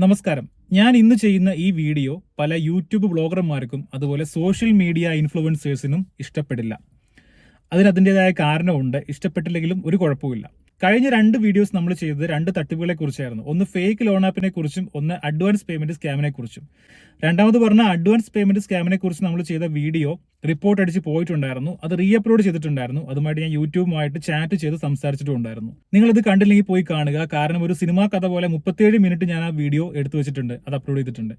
നമസ്കാരം. ഞാൻ ഇന്ന് ചെയ്യുന്ന ഈ വീഡിയോ പല യൂട്യൂബ് ബ്ലോഗർമാർക്കും അതുപോലെ സോഷ്യൽ മീഡിയ ഇൻഫ്ലുവൻസേഴ്സിനും ഇഷ്ടപ്പെടില്ല. അതിന് അതിന്റെതായ കാരണമുണ്ട്. ഇഷ്ടപ്പെട്ടില്ലെങ്കിലും ഒരു കുഴപ്പമില്ല കഴിഞ്ഞ രണ്ട് വീഡിയോസ് നമ്മൾ ചെയ്തത് രണ്ട് തട്ടിപ്പുകളെ കുറിച്ചായിരുന്നു. ഒന്ന് ഫേക്ക് ലോൺ ആപ്പിനെ കുറിച്ചും ഒന്ന് അഡ്വാൻസ് പേയ്മെന്റ് സ്കാമിനെ കുറിച്ചും. രണ്ടാമത് പറഞ്ഞ അഡ്വാൻസ് പേയ്മെന്റ് സ്കാമിനെ കുറിച്ച് നമ്മൾ ചെയ്ത വീഡിയോ റിപ്പോർട്ട് അടിച്ച് പോയിട്ടുണ്ടായിരുന്നു. അത് റീ അപ്ലോഡ് ചെയ്തിട്ടുണ്ടായിരുന്നു. അതുമായിട്ട് ഞാൻ യൂട്യൂബുമായിട്ട് ചാറ്റ് ചെയ്ത് സംസാരിച്ചിട്ടുണ്ടായിരുന്നു നിങ്ങൾ ഇത് കണ്ടില്ലെങ്കിൽ പോയി കാണുക. കാരണം ഒരു സിനിമാ കഥ പോലെ മുപ്പത്തിയേഴ് മിനിറ്റ് ഞാൻ ആ വീഡിയോ എടുത്തു വെച്ചിട്ടുണ്ട്. അത് അപ്ലോഡ് ചെയ്തിട്ടുണ്ട്.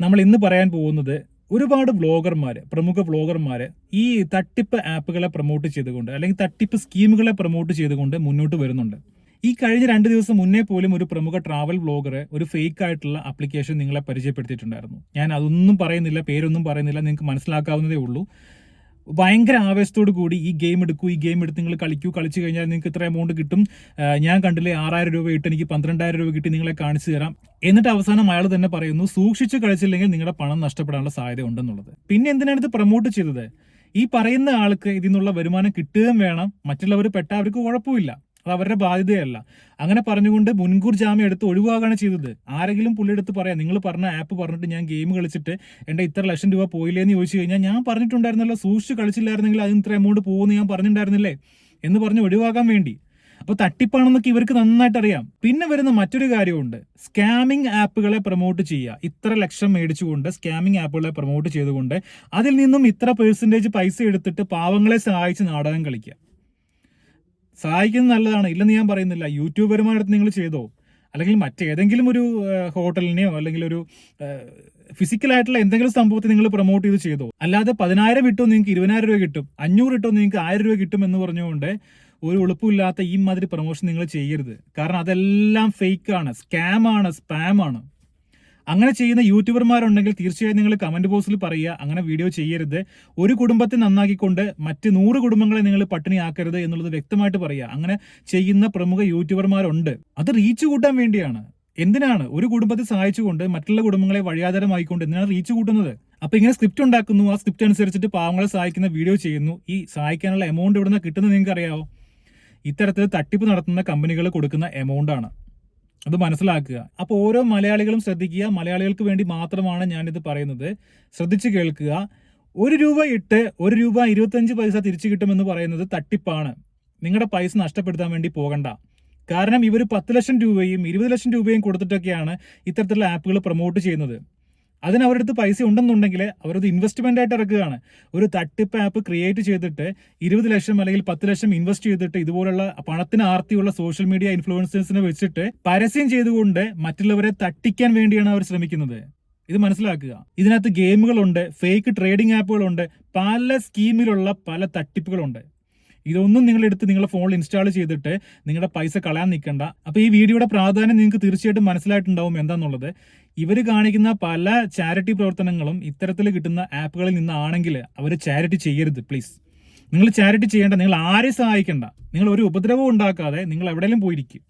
നമ്മൾ ഇന്ന് പറയാൻ പോകുന്നത് ഒരുപാട് വ്ളോഗർമാർ പ്രമുഖ വ്ളോഗർമാർ ഈ തട്ടിപ്പ് ആപ്പുകളെ പ്രൊമോട്ട് ചെയ്തുകൊണ്ട് അല്ലെങ്കിൽ തട്ടിപ്പ് സ്കീമുകളെ പ്രൊമോട്ട് ചെയ്തുകൊണ്ട് മുന്നോട്ട് വരുന്നുണ്ട്. ഈ കഴിഞ്ഞ രണ്ട് ദിവസം മുന്നേ പോലും ഒരു പ്രമുഖ ട്രാവൽ ബ്ലോഗർ ഒരു ഫേക്ക് ആയിട്ടുള്ള ആപ്ലിക്കേഷൻ നിങ്ങളെ പരിചയപ്പെടുത്തിയിട്ടുണ്ടായിരുന്നു. ഞാൻ അതൊന്നും പറയുന്നില്ല പേരൊന്നും പറയുന്നില്ല നിങ്ങൾക്ക് മനസ്സിലാക്കാവുന്നതേ ഉള്ളൂ. ഭയങ്കര ആവേശത്തോട് കൂടി ഈ ഗെയിം എടുക്കൂ ഈ ഗെയിം എടുത്ത് നിങ്ങൾ കളിക്കൂ കളിച്ചു കഴിഞ്ഞാൽ നിങ്ങൾക്ക് ഇത്ര എമൗണ്ട് കിട്ടും. ഞാൻ കണ്ടില്ലേ ആറായിരം രൂപ ഇട്ട് എനിക്ക് പന്ത്രണ്ടായിരം രൂപ കിട്ടി നിങ്ങളെ കാണിച്ചു തരാം. എന്നിട്ട് അവസാനം അയാൾ തന്നെ പറയുന്നു സൂക്ഷിച്ച് കളിച്ചില്ലെങ്കിൽ നിങ്ങളുടെ പണം നഷ്ടപ്പെടാനുള്ള സാധ്യത ഉണ്ടെന്നുള്ളത്. പിന്നെ എന്തിനാണ് ഇത് പ്രൊമോട്ട് ചെയ്തത്? ഈ പറയുന്ന ആൾക്ക് ഇതിൽ നിന്നുള്ള വരുമാനം കിട്ടുകയും വേണം. മറ്റുള്ളവർ പെട്ട അവർക്ക് കുഴപ്പമില്ല. അത് അവരുടെ ബാധ്യതയല്ല. അങ്ങനെ പറഞ്ഞുകൊണ്ട് മുൻകൂർ ജാമ്യം എടുത്ത് ഒഴിവാക്കുകയാണ് ചെയ്തത്. ആരെങ്കിലും പുള്ളിയെടുത്ത് പറയാം നിങ്ങൾ പറഞ്ഞ ആപ്പ് പറഞ്ഞിട്ട് ഞാൻ ഗെയിം കളിച്ചിട്ട് എന്റെ ഇത്ര ലക്ഷം രൂപ പോയില്ലേ എന്ന് ചോദിച്ചു കഴിഞ്ഞാൽ ഞാൻ പറഞ്ഞിട്ടുണ്ടായിരുന്നല്ലോ സൂക്ഷിച്ച് കളിച്ചില്ലായിരുന്നെങ്കിൽ അതിന് ഇത്ര എമൗണ്ട് പോകുമെന്ന് ഞാൻ പറഞ്ഞിട്ടുണ്ടായിരുന്നില്ലേ? എന്ന് പറഞ്ഞ് ഒഴിവാക്കാൻ വേണ്ടി. അപ്പോൾ തട്ടിപ്പാണെന്നൊക്കെ ഇവർക്ക് നന്നായിട്ട് അറിയാം. പിന്നെ വരുന്ന മറ്റൊരു കാര്യമുണ്ട്. സ്കാമിംഗ് ആപ്പുകളെ പ്രൊമോട്ട് ചെയ്യുക. ഇത്ര ലക്ഷം മേടിച്ചുകൊണ്ട് സ്കാമിംഗ് ആപ്പുകളെ പ്രൊമോട്ട് ചെയ്തുകൊണ്ട് അതിൽ നിന്നും ഇത്ര പേഴ്സന്റേജ് പൈസ എടുത്തിട്ട് പാവങ്ങളെ സഹായിച്ച് നാടകം കളിക്കുക. സഹായിക്കുന്നത് നല്ലതാണ്. ഇല്ലെന്ന് ഞാൻ പറയുന്നില്ല. യൂട്യൂബ് അടുത്ത് നിങ്ങൾ ചെയ്തോ? അല്ലെങ്കിൽ മറ്റേതെങ്കിലും ഒരു ഹോട്ടലിനെയോ അല്ലെങ്കിൽ ഒരു ഫിസിക്കലായിട്ടുള്ള എന്തെങ്കിലും സംഭവത്തെ നിങ്ങൾ പ്രൊമോട്ട് ചെയ്ത് ചെയ്തോ? അല്ലാതെ പതിനായിരം ഇട്ടോ നിങ്ങൾക്ക് ഇരുപതിനായിരം രൂപ കിട്ടും. അഞ്ഞൂറ് ഇട്ടോ നിങ്ങൾക്ക് ആയിരം രൂപ കിട്ടും എന്ന് പറഞ്ഞുകൊണ്ട് ഒരു എളുപ്പമില്ലാത്ത ഈ മാതിരി പ്രൊമോഷൻ നിങ്ങൾ ചെയ്യരുത്. കാരണം അതെല്ലാം ഫേക്ക് ആണ് സ്കാം ആണ് സ്പാം ആണ് അങ്ങനെ ചെയ്യുന്ന യൂട്യൂബർമാരുണ്ടെങ്കിൽ തീർച്ചയായും നിങ്ങൾ കമന്റ് ബോക്സിൽ പറയുക. അങ്ങനെ വീഡിയോ ചെയ്യരുത്. ഒരു കുടുംബത്തെ നന്നാക്കിക്കൊണ്ട് മറ്റ് നൂറ് കുടുംബങ്ങളെ നിങ്ങൾ പട്ടിണിയാക്കരുത് എന്നുള്ളത് വ്യക്തമായിട്ട് പറയുക. അങ്ങനെ ചെയ്യുന്ന പ്രമുഖ യൂട്യൂബർമാരുണ്ട്. അത് റീച്ച് കൂട്ടാൻ വേണ്ടിയാണ്. എന്തിനാണ്? ഒരു കുടുംബത്തെ സഹായിച്ചുകൊണ്ട് മറ്റുള്ള കുടുംബങ്ങളെ വഴിയാധാരമായിക്കൊണ്ട് എന്തിനാണ് റീച്ച് കൂട്ടുന്നത്? അപ്പൊ ഇങ്ങനെ സ്ക്രിപ്റ്റ് ഉണ്ടാക്കുന്നു. ആ സ്ക്രിപ്റ്റ് അനുസരിച്ചിട്ട് പാവങ്ങളെ സഹായിക്കുന്ന വീഡിയോ ചെയ്യുന്നു. ഈ സഹായിക്കാനുള്ള എമൗണ്ട് ഇവിടുന്ന് കിട്ടുന്നത് നിങ്ങൾക്ക് അറിയാവോ ഇത്തരത്തിൽ തട്ടിപ്പ് നടത്തുന്ന കമ്പനികൾ കൊടുക്കുന്ന എമൗണ്ട് ആണ്. അത് മനസ്സിലാക്കുക. അപ്പോൾ ഓരോ മലയാളികളും ശ്രദ്ധിക്കുക. മലയാളികൾക്ക് വേണ്ടി മാത്രമാണ് ഞാനിത് പറയുന്നത്. ശ്രദ്ധിച്ചു കേൾക്കുക. ഒരു രൂപ ഇട്ട് ഒരു രൂപ ഇരുപത്തഞ്ച് പൈസ തിരിച്ചു കിട്ടുമെന്ന് പറയുന്നത് തട്ടിപ്പാണ്. നിങ്ങളുടെ പൈസ നഷ്ടപ്പെടുത്താൻ വേണ്ടി പോകണ്ട. കാരണം ഇവർ പത്ത് ലക്ഷം രൂപയും ഇരുപത് ലക്ഷം രൂപയും കൊടുത്തിട്ടൊക്കെയാണ് ഇത്തരത്തിലുള്ള ആപ്പുകൾ പ്രൊമോട്ട് ചെയ്യുന്നത്. അതിന് അവരുടെ അടുത്ത് പൈസ ഉണ്ടെന്നുണ്ടെങ്കിൽ അവരത് ഇൻവെസ്റ്റ്മെന്റ് ആയിട്ട് ഇറക്കുകയാണ്. ഒരു തട്ടിപ്പ് ആപ്പ് ക്രിയേറ്റ് ചെയ്തിട്ട് ഇരുപത് ലക്ഷം അല്ലെങ്കിൽ പത്ത് ലക്ഷം ഇൻവെസ്റ്റ് ചെയ്തിട്ട് ഇതുപോലുള്ള പണത്തിന് ആർത്തിയുള്ള സോഷ്യൽ മീഡിയ ഇൻഫ്ലുവൻസേഴ്സിനെ വെച്ചിട്ട് പരസ്യം ചെയ്തുകൊണ്ട് മറ്റുള്ളവരെ തട്ടിക്കാൻ വേണ്ടിയാണ് അവർ ശ്രമിക്കുന്നത്. ഇത് മനസ്സിലാക്കുക. ഇതിനകത്ത് ഗെയിമുകളുണ്ട് ഫേക്ക് ട്രേഡിംഗ് ആപ്പുകളുണ്ട് പല സ്കീമിലുള്ള പല തട്ടിപ്പുകളുണ്ട്. ഇതൊന്നും നിങ്ങൾ എടുത്ത് നിങ്ങളുടെ ഫോണിൽ ഇൻസ്റ്റാൾ ചെയ്തിട്ട് നിങ്ങളുടെ പൈസ കളയാൻ നിൽക്കണ്ട. അപ്പോൾ ഈ വീഡിയോയുടെ പ്രാധാന്യം നിങ്ങൾക്ക് തീർച്ചയായിട്ടും മനസ്സിലായിട്ടുണ്ടാവും എന്താണെന്നുള്ളത് ഇവർ കാണിക്കുന്ന പല ചാരിറ്റി പ്രവർത്തനങ്ങളും ഇത്തരത്തിൽ കിട്ടുന്ന ആപ്പുകളിൽ നിന്നാണെങ്കിൽ അവർ ചാരിറ്റി ചെയ്യരുത് പ്ലീസ് നിങ്ങൾ ചാരിറ്റി ചെയ്യേണ്ട നിങ്ങൾ ആരെയും സഹായിക്കണ്ട. നിങ്ങൾ ഒരു ഉപദ്രവം ഉണ്ടാക്കാതെ നിങ്ങൾ എവിടെയെങ്കിലും പോയിരിക്കും.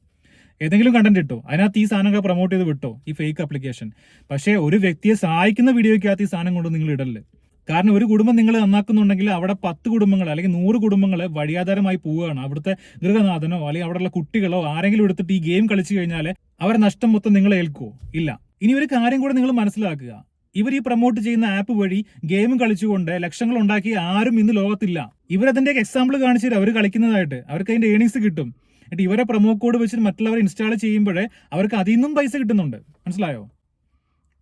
ഏതെങ്കിലും കണ്ടന്റ് ഇട്ടോ അതിനകത്ത് ഈ സാധനങ്ങൾ പ്രൊമോട്ട് ചെയ്ത് വിട്ടോ ഈ ഫേക്ക് ആപ്ലിക്കേഷൻ പക്ഷേ ഒരു വ്യക്തിയെ സഹായിക്കുന്ന വീഡിയോയ്ക്കകത്ത് ഈ സാധനം കൊണ്ട് നിങ്ങൾ ഇടല്ലേ കാരണം ഒരു കുടുംബം നിങ്ങൾ നന്നാക്കുന്നുണ്ടെങ്കിൽ അവിടെ പത്ത് കുടുംബങ്ങൾ അല്ലെങ്കിൽ നൂറ് കുടുംബങ്ങൾ വഴിയാധാരമായി പോവുകയാണ്. അവിടുത്തെ ഗൃഹനാഥനോ അല്ലെങ്കിൽ അവിടെയുള്ള കുട്ടികളോ ആരെങ്കിലും എടുത്തിട്ട് ഈ ഗെയിം കളിച്ചു കഴിഞ്ഞാൽ അവരെ നഷ്ടം മൊത്തം നിങ്ങൾ ഏൽക്കുമോ ഇല്ല. ഇനി ഒരു കാര്യം കൂടെ നിങ്ങൾ മനസ്സിലാക്കുക. ഇവർ ഈ പ്രൊമോട്ട് ചെയ്യുന്ന ആപ്പ് വഴി ഗെയിം കളിച്ചുകൊണ്ട് ലക്ഷങ്ങൾ ഉണ്ടാക്കി ആരും ഇന്ന് ലോകത്തില്ല. ഇവരതിന്റെ എക്സാമ്പിൾ കാണിച്ചു അവർ കളിക്കുന്നതായിട്ട്. അവർക്ക് അതിന്റെ ഏണിങ്സ് കിട്ടും. എന്നിട്ട് ഇവരെ പ്രൊമോ കോഡ് വെച്ചിട്ട് മറ്റുള്ളവരെ ഇൻസ്റ്റാൾ ചെയ്യുമ്പോഴേ അവർക്ക് അതിൽ നിന്നും പൈസ കിട്ടുന്നുണ്ട്. മനസ്സിലായോ?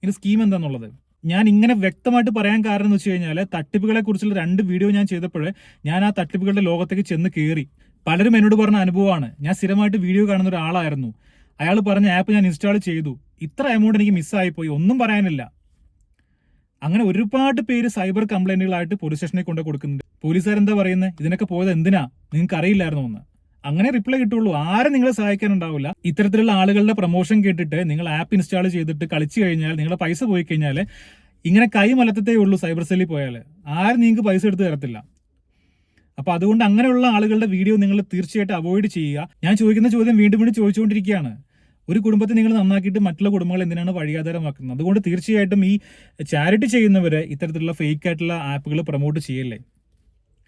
ഇതിന്റെ സ്കീം എന്താന്നുള്ളത്? ഞാൻ ഇങ്ങനെ വ്യക്തമായിട്ട് പറയാൻ കാരണം എന്ന് വെച്ച് കഴിഞ്ഞാൽ തട്ടിപ്പുകളെ കുറിച്ചുള്ള രണ്ട് വീഡിയോ ഞാൻ ചെയ്തപ്പോൾ ഞാൻ ആ തട്ടിപ്പുകളുടെ ലോകത്തേക്ക് ചെന്ന് കയറി പലരും എന്നോട് പറഞ്ഞ അനുഭവമാണ്. ഞാൻ സ്ഥിരമായിട്ട് വീഡിയോ കാണുന്ന ഒരാളായിരുന്നു. അയാൾ പറഞ്ഞ ആപ്പ് ഞാൻ ഇൻസ്റ്റാൾ ചെയ്തു. ഇത്ര എമൗണ്ട് എനിക്ക് മിസ്സായി പോയി ഒന്നും പറയാനില്ല. അങ്ങനെ ഒരുപാട് പേര് സൈബർ കംപ്ലൈന്റുകളായിട്ട് പോലീസ് സ്റ്റേഷനിൽ കൊണ്ട് കൊടുക്കുന്നുണ്ട്. പോലീസുകാരെന്താ പറയുന്നത് ഇതിനൊക്കെ പോയത് എന്തിനാ? നിങ്ങൾക്ക് അറിയില്ലായിരുന്നു എന്ന്. അങ്ങനെ റിപ്ലൈ കിട്ടുള്ളൂ. ആരും നിങ്ങളെ സഹായിക്കാനുണ്ടാവില്ല. ഇത്തരത്തിലുള്ള ആളുകളുടെ പ്രൊമോഷൻ കേട്ടിട്ട് നിങ്ങൾ ആപ്പ് ഇൻസ്റ്റാൾ ചെയ്തിട്ട് കളിച്ചു കഴിഞ്ഞാൽ നിങ്ങളുടെ പൈസ പോയി കഴിഞ്ഞാൽ ഇങ്ങനെ കൈ മലത്തത്തേ ഉള്ളൂ സൈബർ സെല്ലിൽ പോയാൽ ആരും നിങ്ങൾക്ക് പൈസ എടുത്ത് തരത്തില്ല. അപ്പൊ അതുകൊണ്ട് അങ്ങനെയുള്ള ആളുകളുടെ വീഡിയോ നിങ്ങൾ തീർച്ചയായിട്ടും അവോയ്ഡ് ചെയ്യുക. ഞാൻ ചോദിക്കുന്ന ചോദ്യം വീണ്ടും വീണ്ടും ചോദിച്ചുകൊണ്ടിരിക്കുകയാണ്. ഒരു കുടുംബത്തെ നിങ്ങൾ നന്നാക്കിയിട്ട് മറ്റുള്ള കുടുംബങ്ങൾ എന്തിനാണ് വഴിയാധാരമാക്കുന്നത്? അതുകൊണ്ട് തീർച്ചയായിട്ടും ഈ ചാരിറ്റി ചെയ്യുന്നവരെ ഇത്തരത്തിലുള്ള ഫേക്ക് ആയിട്ടുള്ള ആപ്പുകൾ പ്രൊമോട്ട് ചെയ്യല്ലേ?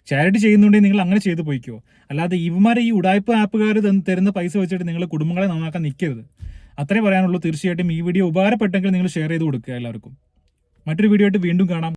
ചാരിറ്റി ചെയ്യുന്നുണ്ടെങ്കിൽ നിങ്ങൾ അങ്ങനെ ചെയ്തു പോയിക്കോ. അല്ലാതെ ഇവന്മാരെ ഈ ഉടായ്പ ആപ്പുകാർ തരുന്ന പൈസ വെച്ചിട്ട് നിങ്ങൾ കുടുംബങ്ങളെ നന്നാക്കാൻ നിൽക്കരുത് അത്രേ പറയാനുള്ളൂ. തീർച്ചയായിട്ടും ഈ വീഡിയോ ഉപകാരപ്പെട്ടെങ്കിൽ നിങ്ങൾ ഷെയർ ചെയ്ത് കൊടുക്കുക എല്ലാവർക്കും. മറ്റൊരു വീഡിയോ ആയിട്ട് വീണ്ടും കാണാം.